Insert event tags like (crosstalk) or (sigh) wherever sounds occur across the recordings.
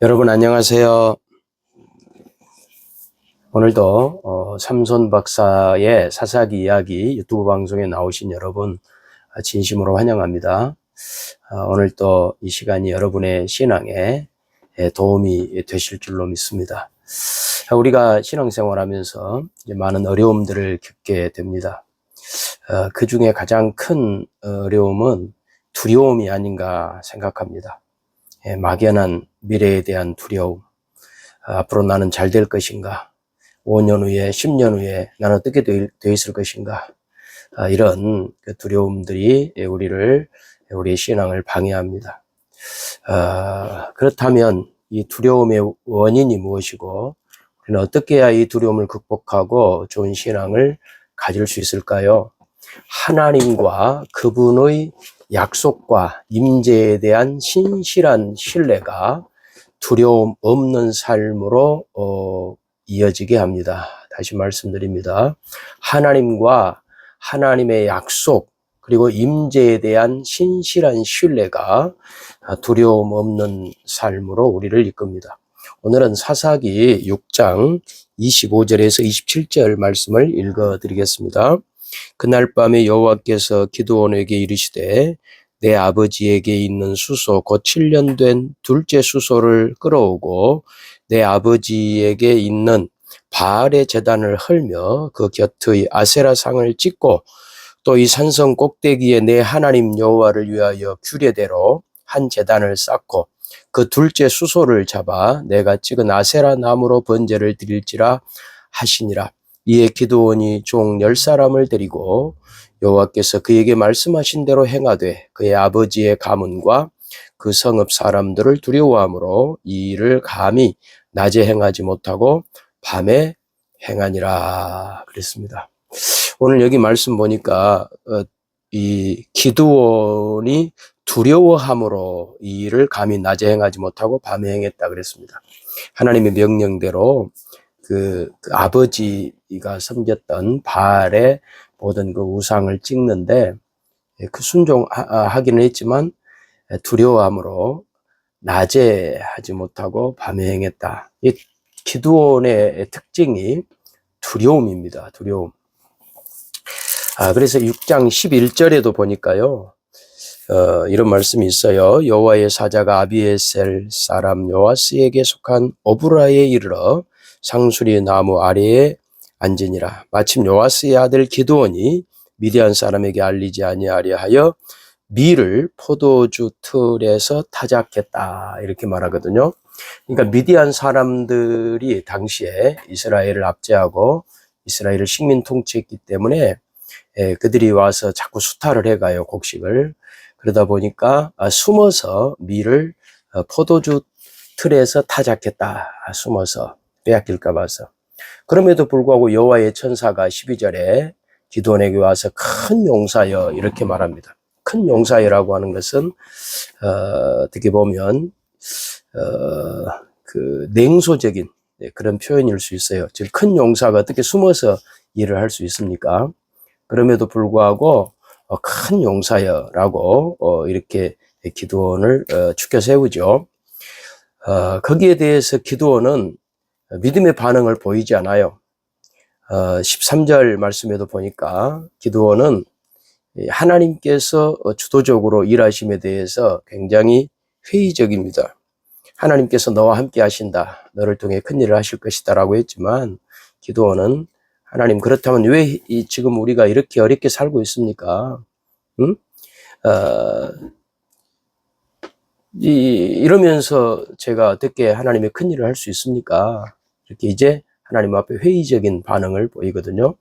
여러분 안녕하세요. 오늘도 어, 삼손 박사의 사사기 이야기 유튜브 방송에 나오신 여러분 아, 진심으로 환영합니다. 아, 오늘 또 이 시간이 여러분의 신앙에 에, 도움이 되실 줄로 믿습니다. 아, 우리가 신앙생활하면서 많은 어려움들을 겪게 됩니다. 어, 그 중에 가장 큰 어려움은 두려움이 아닌가 생각합니다. 예, 막연한 미래에 대한 두려움. 아, 앞으로 나는 잘 될 것인가? 5년 후에, 10년 후에 나는 어떻게 되, 되 있을 것인가? 아, 이런 그 두려움들이 우리를, 우리의 신앙을 방해합니다. 아, 그렇다면 이 두려움의 원인이 무엇이고, 우리는 어떻게 해야 이 두려움을 극복하고 좋은 신앙을 가질 수 있을까요? 하나님과 그분의 약속과 임재에 대한 신실한 신뢰가 두려움 없는 삶으로 어, 이어지게 합니다. 다시 말씀드립니다. 하나님과 하나님의 약속 그리고 임재에 대한 신실한 신뢰가 두려움 없는 삶으로 우리를 이끕니다. 오늘은 사사기 6장 25절에서 27절 말씀을 읽어 드리겠습니다. 그날 밤에 여호와께서 기드온에게 이르시되 내 아버지에게 있는 수소 곧 7년 된 둘째 수소를 끌어오고 내 아버지에게 있는 바알의 재단을 헐며 그 곁의 아세라 상을 찍고 또 이 산성 꼭대기에 내 하나님 여호와를 위하여 규례대로 한 재단을 쌓고 그 둘째 수소를 잡아 내가 찍은 아세라 나무로 번제를 드릴지라 하시니라. 이에 기도원이 종 열 사람을 데리고 여호와께서 그에게 말씀하신 대로 행하되 그의 아버지의 가문과 그 성읍 사람들을 두려워하므로 이 일을 감히 낮에 행하지 못하고 밤에 행하니라 그랬습니다. 오늘 여기 말씀 보니까 어, 이 기도원이 두려워함으로 이 일을 감히 낮에 행하지 못하고 밤에 행했다 그랬습니다. 하나님의 명령대로 그, 그 아버지가 섬겼던 바알의 모든 그 우상을 찍는데 예, 그 순종하기는 했지만 두려워함으로 낮에 하지 못하고 밤에 행했다. 이 기두원의 특징이 두려움입니다. 두려움. 아, 그래서 6장 11절에도 보니까요. 어, 이런 말씀이 있어요. 여호와의 사자가 아비에셀 사람 요아스에게 속한 오브라에 이르러 상수리 나무 아래에 앉으니라. 마침 요아스의 아들 기드온이 미디안 사람에게 알리지 아니하려 하여 밀을 포도주 틀에서 타작했다. 이렇게 말하거든요. 그러니까 미디안 사람들이 당시에 이스라엘을 압제하고 이스라엘을 식민 통치했기 때문에 예, 그들이 와서 자꾸 수탈을 해가요, 곡식을. 그러다 보니까 아, 숨어서 밀을 어, 포도주 틀에서 타작했다. 아, 숨어서. 빼앗길까 봐서. 그럼에도 불구하고 여호와의 천사가 12절에 기도원에게 와서 큰 용사여 이렇게 말합니다. 큰 용사여라고 하는 것은 어, 어떻게 보면 어, 그 냉소적인 네, 그런 표현일 수 있어요. 즉 큰 용사가 어떻게 숨어서 일을 할 수 있습니까? 그럼에도 불구하고 어, 큰 용사여라고 어, 이렇게 기도원을 어, 축켜 세우죠. 어, 거기에 대해서 기도원은 믿음의 반응을 보이지 않아요. 어, 13절 말씀에도 보니까 기도원은 하나님께서 주도적으로 일하심에 대해서 굉장히 회의적입니다. 하나님께서 너와 함께 하신다. 너를 통해 큰 일을 하실 것이다. 라고 했지만 기도원은 하나님 그렇다면 왜 지금 우리가 이렇게 어렵게 살고 있습니까? 응? 어, 이, 이러면서 제가 어떻게 하나님의 큰 일을 할 수 있습니까? 이렇게 이제 하나님 앞에 회의적인 반응을 보이거든요.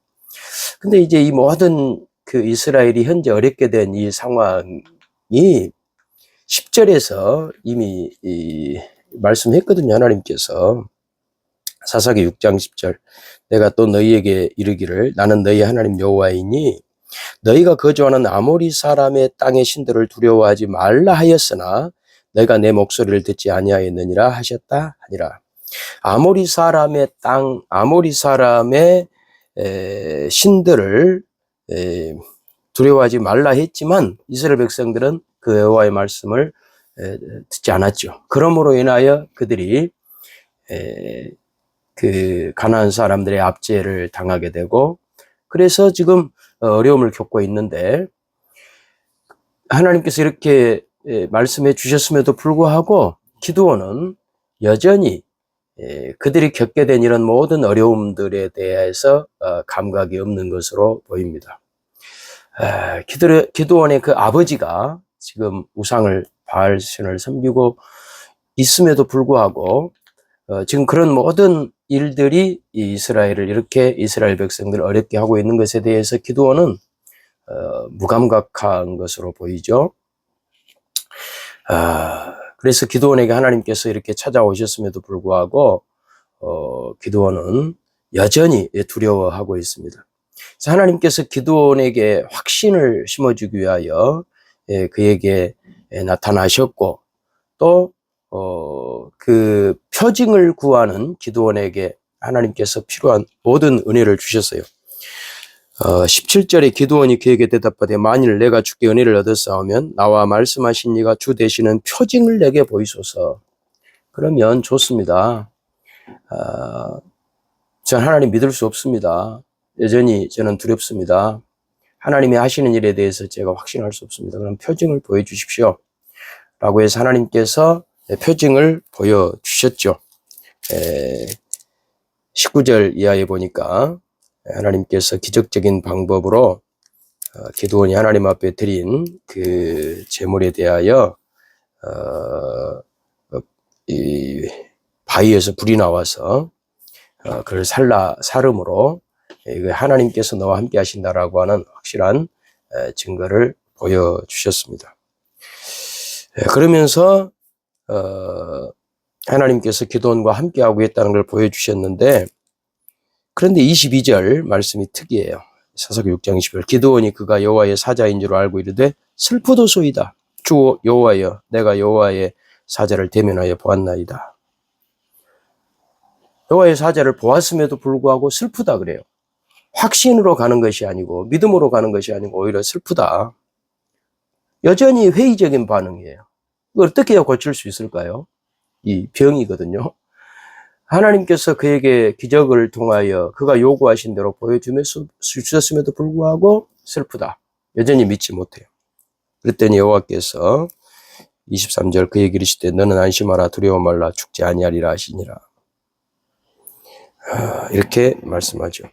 근데 이제 이 모든 그 이스라엘이 현재 어렵게 된 이 상황이 10절에서 이미 이 말씀했거든요. 하나님께서. 사사기 6장 10절. 내가 또 너희에게 이르기를 나는 너희 하나님 여호와이니 너희가 거주하는 아모리 사람의 땅의 신들을 두려워하지 말라 하였으나 너희가 내 목소리를 듣지 아니하였느니라 하셨다 하니라. 아모리 사람의 땅, 아모리 사람의 에, 신들을 에, 두려워하지 말라 했지만 이스라엘 백성들은 그 여호와의 말씀을 에, 듣지 않았죠. 그러므로 인하여 그들이 에, 그 가난한 사람들의 압제를 당하게 되고 그래서 지금 어려움을 겪고 있는데 하나님께서 이렇게 에, 말씀해 주셨음에도 불구하고 기도원은 여전히 에, 그들이 겪게 된 이런 모든 어려움들에 대해서 어, 감각이 없는 것으로 보입니다. 에, 기도, 기도원의 그 아버지가 지금 우상을 바알신을 섬기고 있음에도 불구하고 어, 지금 그런 모든 일들이 이 이스라엘을 이렇게 이스라엘 백성들을 어렵게 하고 있는 것에 대해서 기도원은 어, 무감각한 것으로 보이죠. 아, 그래서 기도원에게 하나님께서 이렇게 찾아오셨음에도 불구하고 어, 기도원은 여전히 두려워하고 있습니다. 하나님께서 기도원에게 확신을 심어주기 위하여 예, 그에게 예, 나타나셨고 또 어, 그 표징을 구하는 기도원에게 하나님께서 필요한 모든 은혜를 주셨어요. 어, 17절에 기도원이 그에게 대답하되 만일 내가 주께 은혜를 얻었사오면 나와 말씀하신 이가 주 되시는 표징을 내게 보이소서. 그러면 좋습니다. 어, 전 하나님 믿을 수 없습니다. 여전히 저는 두렵습니다. 하나님이 하시는 일에 대해서 제가 확신할 수 없습니다. 그럼 표징을 보여주십시오. 라고 해서 하나님께서 표징을 보여주셨죠. 19절 이하에 보니까 하나님께서 기적적인 방법으로 어, 기도원이 하나님 앞에 드린 그 제물에 대하여 어, 이 바위에서 불이 나와서 어, 그를 살라 살음으로 이거 하나님께서 너와 함께 하신다라고 하는 확실한 증거를 보여주셨습니다. 그러면서 어, 하나님께서 기도원과 함께하고 있다는 걸 보여주셨는데 그런데 22절 말씀이 특이해요. 사사기 6장 20절 기도원이 그가 여호와의 사자인 줄 알고 이르되 슬프도소이다. 주 여호와여 내가 여호와의 사자를 대면하여 보았나이다. 여호와의 사자를 보았음에도 불구하고 슬프다 그래요. 확신으로 가는 것이 아니고 믿음으로 가는 것이 아니고 오히려 슬프다. 여전히 회의적인 반응이에요. 이걸 어떻게 고칠 수 있을까요? 이 병이거든요. 하나님께서 그에게 기적을 통하여 그가 요구하신 대로 보여주셨음에도 불구하고 슬프다. 여전히 믿지 못해요. 그랬더니 여호와께서 23절 그에게 이르시되 너는 안심하라 두려워 말라 죽지 아니하리라 하시니라. 아, 이렇게 말씀하죠.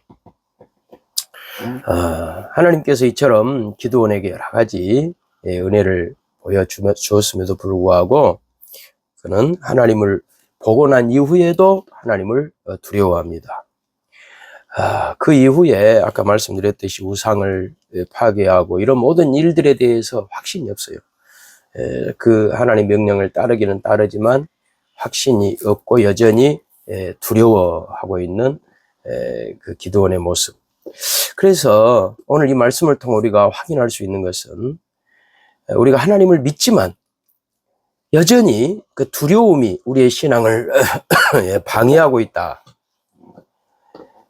아, 하나님께서 이처럼 기도원에게 여러 가지 예, 은혜를 보여주었음에도 불구하고 그는 하나님을 보고 난 이후에도 하나님을 어, 두려워합니다. 아, 그 이후에 아까 말씀드렸듯이 우상을 파괴하고 이런 모든 일들에 대해서 확신이 없어요. 그 하나님 명령을 따르기는 따르지만 확신이 없고 여전히 두려워하고 있는 그 기도원의 모습. 그래서 오늘 이 말씀을 통해 우리가 확인할 수 있는 것은 우리가 하나님을 믿지만 여전히 그 두려움이 우리의 신앙을 (coughs) 예, 방해하고 있다.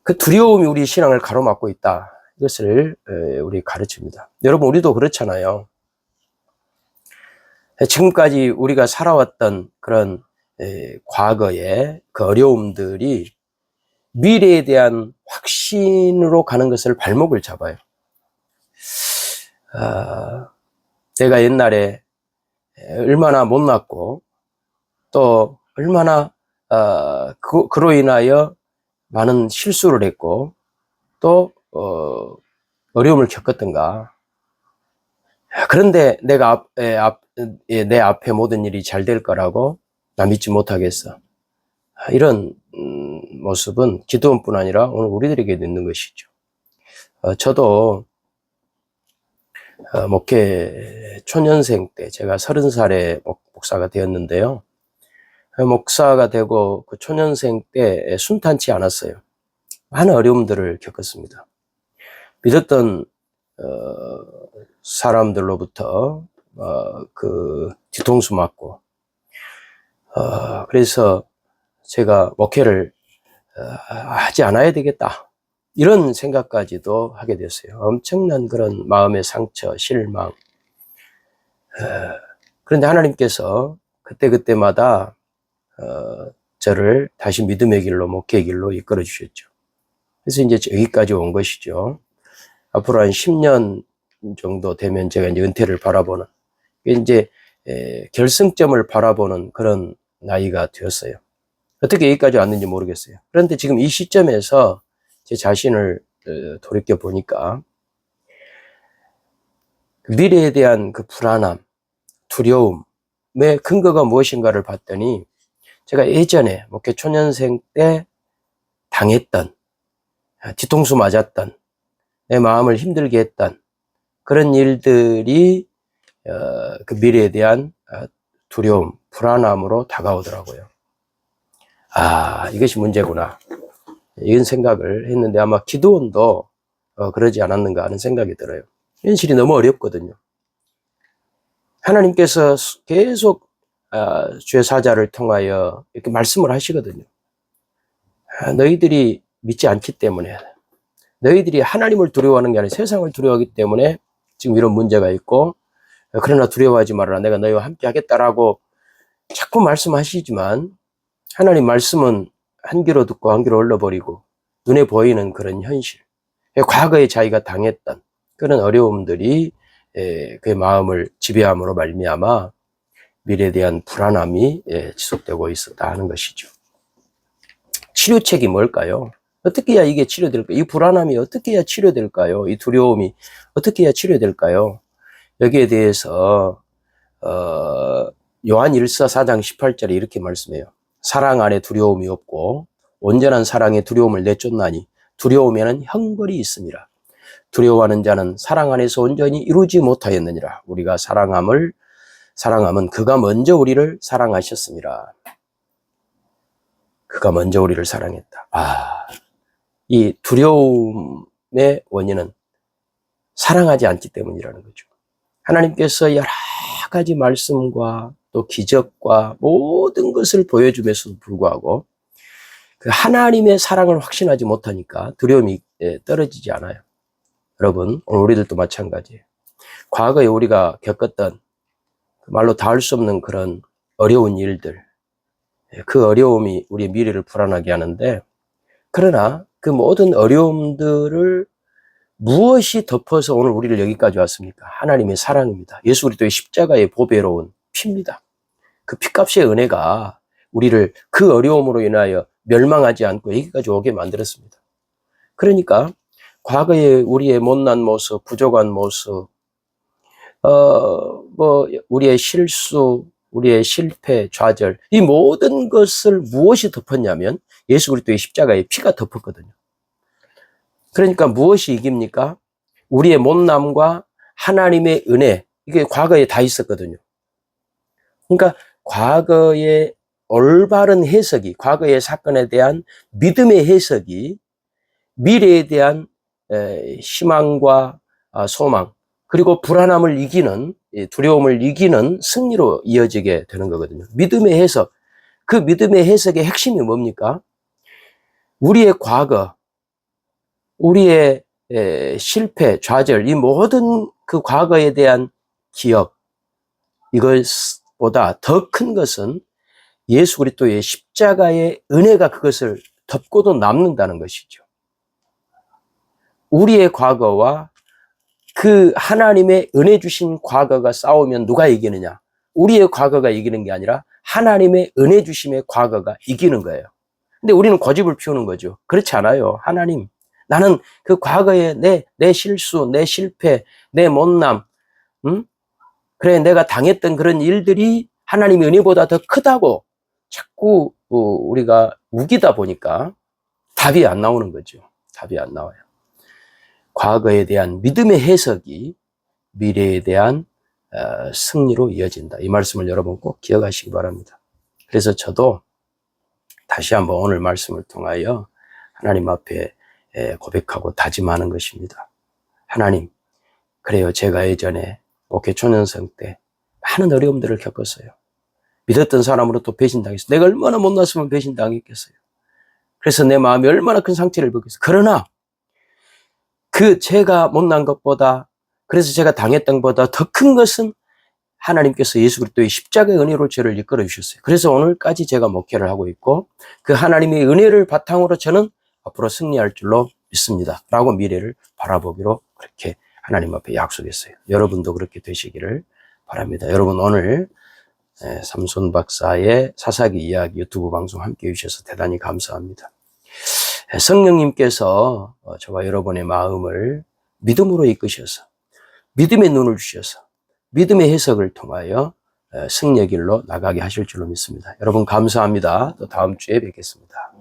그 두려움이 우리 신앙을 가로막고 있다. 이것을 우리 가르칩니다. 여러분, 우리도 그렇잖아요. 지금까지 우리가 살아왔던 그런 과거의 그 어려움들이 미래에 대한 확신으로 가는 것을 발목을 잡아요. 아, 내가 옛날에 얼마나 못났고 또 얼마나 어, 그, 그로 인하여 많은 실수를 했고 또 어, 어려움을 겪었던가. 그런데 내가 앞, 에, 앞, 에, 내 앞에 모든 일이 잘 될 거라고 나 믿지 못하겠어. 이런 음, 모습은 기도원뿐 아니라 오늘 우리들에게 있는 것이죠. 어, 저도 어, 목회 초년생 때 제가 서른 살에 목사가 되었는데요. 그 목사가 되고 그 초년생 때 순탄치 않았어요. 많은 어려움들을 겪었습니다. 믿었던 어, 사람들로부터 어, 그 뒤통수 맞고 어, 그래서 제가 목회를 어, 하지 않아야 되겠다. 이런 생각까지도 하게 됐어요. 엄청난 그런 마음의 상처, 실망. 그런데 하나님께서 그때그때마다 어, 저를 다시 믿음의 길로 목회의 길로 이끌어 주셨죠. 그래서 이제 여기까지 온 것이죠. 앞으로 한 10년 정도 되면 제가 이제 은퇴를 바라보는 이제 에, 결승점을 바라보는 그런 나이가 되었어요. 어떻게 여기까지 왔는지 모르겠어요. 그런데 지금 이 시점에서 제 자신을 어, 돌이켜 보니까 그 미래에 대한 그 불안함, 두려움의 근거가 무엇인가를 봤더니 제가 예전에 목회 초년생 때 당했던 아, 뒤통수 맞았던 내 마음을 힘들게 했던 그런 일들이 어, 그 미래에 대한 어, 두려움, 불안함으로 다가오더라고요. 아, 이것이 문제구나. 이런 생각을 했는데 아마 기도원도 어, 그러지 않았는가 하는 생각이 들어요. 현실이 너무 어렵거든요. 하나님께서 수- 계속 아, 주의 사자를 통하여 이렇게 말씀을 하시거든요. 아, 너희들이 믿지 않기 때문에 너희들이 하나님을 두려워하는 게 아니라 세상을 두려워하기 때문에 지금 이런 문제가 있고 어, 그러나 두려워하지 말아라 내가 너희와 함께 하겠다라고 자꾸 말씀하시지만 하나님 말씀은 한 귀로 듣고 한 귀로 흘러버리고 눈에 보이는 그런 현실 과거에 자기가 당했던 그런 어려움들이 에, 그의 마음을 지배함으로 말미암아 미래에 대한 불안함이 예, 지속되고 있었다 하는 것이죠. 치료책이 뭘까요? 어떻게 해야 이게 치료될까요? 이 불안함이 어떻게 해야 치료될까요? 이 두려움이 어떻게 해야 치료될까요? 여기에 대해서 어, 요한 1서 4장 18절에 이렇게 말씀해요. 사랑 안에 두려움이 없고 온전한 사랑에 두려움을 내쫓나니 두려움에는 형벌이 있습니다. 두려워하는 자는 사랑 안에서 온전히 이루지 못하였느니라. 우리가 사랑함을 사랑함은 그가 먼저 우리를 사랑하셨습니다. 그가 먼저 우리를 사랑했다. 아, 이 두려움의 원인은 사랑하지 않기 때문이라는 거죠. 하나님께서 여러 가지 말씀과 또 기적과 모든 것을 보여줌에도 불구하고 그 하나님의 사랑을 확신하지 못하니까 두려움이 예, 떨어지지 않아요. 여러분, 오늘 우리들도 마찬가지예요. 과거에 우리가 겪었던 그 말로 닿을 수 없는 그런 어려운 일들, 예, 그 어려움이 우리의 미래를 불안하게 하는데, 그러나 그 모든 어려움들을 무엇이 덮어서 오늘 우리를 여기까지 왔습니까? 하나님의 사랑입니다. 예수 그리스도의 십자가의 보배로운 피입니다. 그 피값의 은혜가 우리를 그 어려움으로 인하여 멸망하지 않고 여기까지 오게 만들었습니다. 그러니까 과거의 우리의 못난 모습, 부족한 모습, 어, 뭐, 우리의 실수, 우리의 실패, 좌절, 이 모든 것을 무엇이 덮었냐면 예수 그리스도의 십자가의 피가 덮었거든요. 그러니까 무엇이 이깁니까? 우리의 못남과 하나님의 은혜, 이게 과거에 다 있었거든요. 그러니까 과거의 올바른 해석이, 과거의 사건에 대한 믿음의 해석이 미래에 대한 에, 희망과 아, 소망, 그리고 불안함을 이기는, 이 두려움을 이기는 승리로 이어지게 되는 거거든요. 믿음의 해석. 그 믿음의 해석의 핵심이 뭡니까? 우리의 과거, 우리의 에, 실패, 좌절, 이 모든 그 과거에 대한 기억, 이것 보다 더 큰 것은 예수 그리스도의 십자가의 은혜가 그것을 덮고도 남는다는 것이죠. 우리의 과거와 그 하나님의 은혜 주신 과거가 싸우면 누가 이기느냐? 우리의 과거가 이기는 게 아니라 하나님의 은혜 주심의 과거가 이기는 거예요. 근데 우리는 고집을 피우는 거죠. 그렇지 않아요. 하나님, 나는 그 과거에 내, 내 실수, 내 실패, 내 못남, 음? 그래, 내가 당했던 그런 일들이 하나님의 은혜보다 더 크다고 자꾸 어, 우리가 우기다 보니까 답이 안 나오는 거죠. 답이 안 나와요. 과거에 대한 믿음의 해석이 미래에 대한 어, 승리로 이어진다. 이 말씀을 여러분 꼭 기억하시기 바랍니다. 그래서 저도 다시 한번 오늘 말씀을 통하여 하나님 앞에 에, 고백하고 다짐하는 것입니다. 하나님, 그래요. 제가 예전에 목회 초년생 때 많은 어려움들을 겪었어요. 믿었던 사람으로부터 배신당했어요. 내가 얼마나 못났으면 배신당했겠어요. 그래서 내 마음이 얼마나 큰 상처를 받겠어요. 그러나 그 제가 못난 것보다 그래서 제가 당했던 것보다 더 큰 것은 하나님께서 예수 그리스도의 십자가의 은혜로 저를 이끌어 주셨어요. 그래서 오늘까지 제가 목회를 하고 있고 그 하나님의 은혜를 바탕으로 저는 앞으로 승리할 줄로 믿습니다. 라고 미래를 바라보기로 그렇게 하나님 앞에 약속했어요. 여러분도 그렇게 되시기를 바랍니다. 여러분 오늘 에, 삼손 박사의 사사기 이야기 유튜브 방송 함께 해주셔서 대단히 감사합니다. 에, 성령님께서 어, 저와 여러분의 마음을 믿음으로 이끄셔서 믿음의 눈을 주셔서 믿음의 해석을 통하여 에, 승리의 길로 나가게 하실 줄로 믿습니다. 여러분 감사합니다. 또 다음 주에 뵙겠습니다.